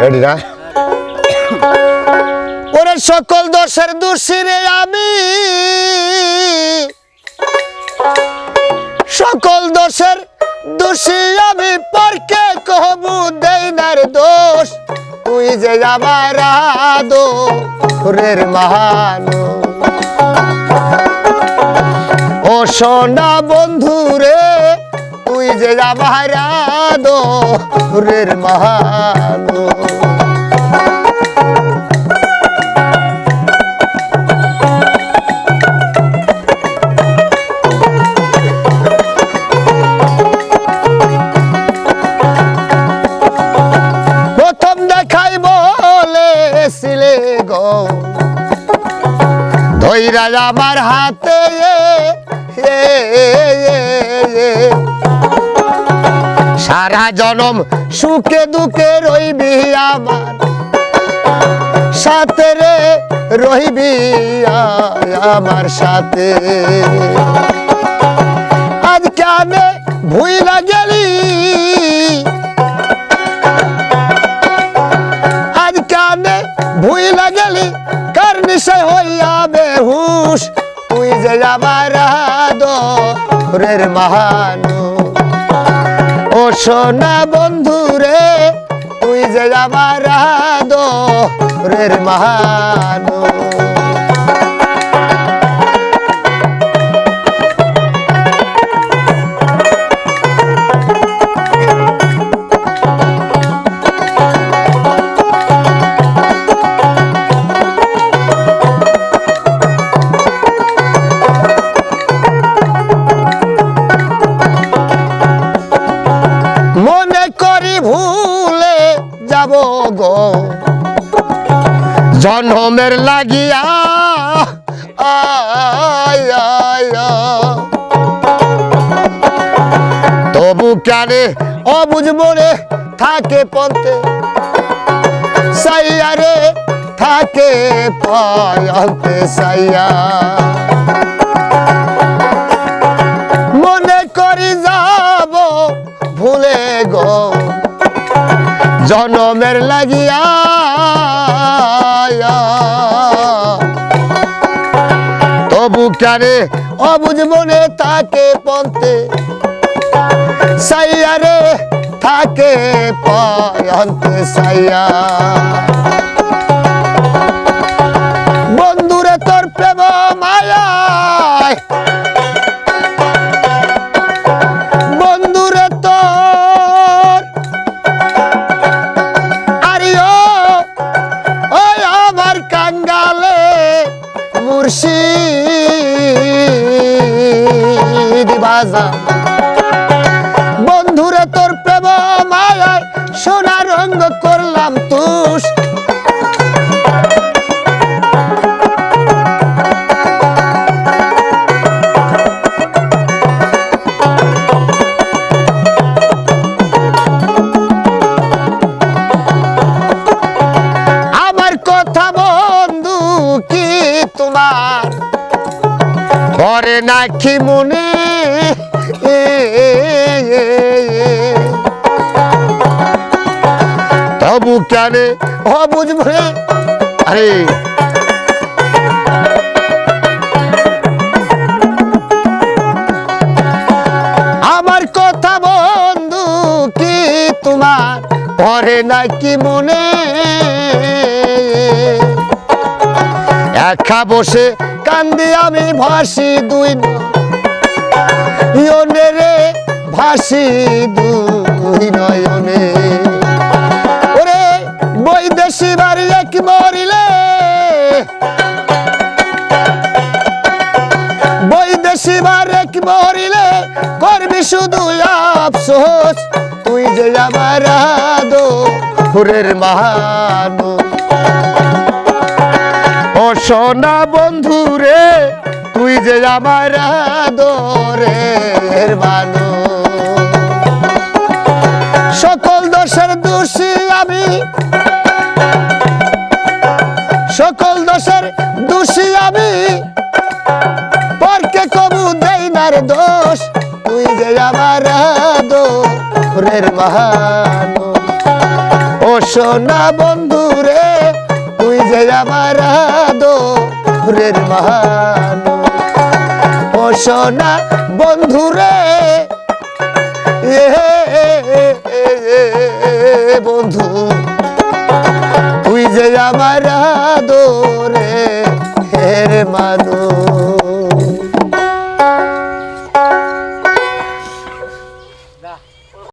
Ready না ওরে সকল দোষের দোষীরে আমি। সকল দোষের দোষী আমি, পরকে কহবু দেই নার দোষ। তুই যে আমার আদরের মহানো ও সোনা বন্ধু রে, তুই যে আমার আদরের মহানো ধৈরা আমার হাতে। সারা জনম সুখে দুঃখে রইবি আমার। সাথে রে রইবি আমার সাথে। আজ কেন ভুইলা গেলি। আজ কানে ভুইলা গেলি। বেহুশ তুই যে আমার দরের মহানু ও সোনা বন্ধু রে, তুই যে আমার রের মহানু জন্মের লাগিয়া। তবু কানে অবুঝ মনে থাকে পন্থে? সাইয়া রে, থাকে পয়ন্তে সাইয়া। মনে করি যাব ভুলে গো। জনমের লাগিয়া তবু কারে অবুঝ মনে তাকে পন্থে। সাইয়া রে থাকে পয়ন্তে সাইয়া। মুর্শিদ বাজা বন্ধুরে তোর প্রেম মায়ায় সোনা রঙ্গ করলাম তুষ তোমার নাকি মনে। তবু কেন? ও বুঝবে আরে। আমার কথা বন্ধু কি তোমার? পরে নাকি মনে? একা বসে কান্দি আমি ভাসি দুই নয়নে রে ভাসি দুই নয়নে। ওরে বৈদেশি বাড়ি এক মরিলে। বৈদেশি বাড়ি এক মরিলে। করবি শুধু আফসোস, তুই যে আমার আদো ফুরের মাহানো। ও সোনা বন্ধু রে তুই যে আমার আদরের মানো সকল দোষের দোষী আমি। সকল দোষের দোষী আমি। পরকে কবু দেই নার দোষ। তুই যে আমার আদরের মানো ও সোনা বন্ধু রে, তুই যে আমার আদরের মানুষ। ও সোনা বন্ধু। তুই যে আমার দোরে হের মান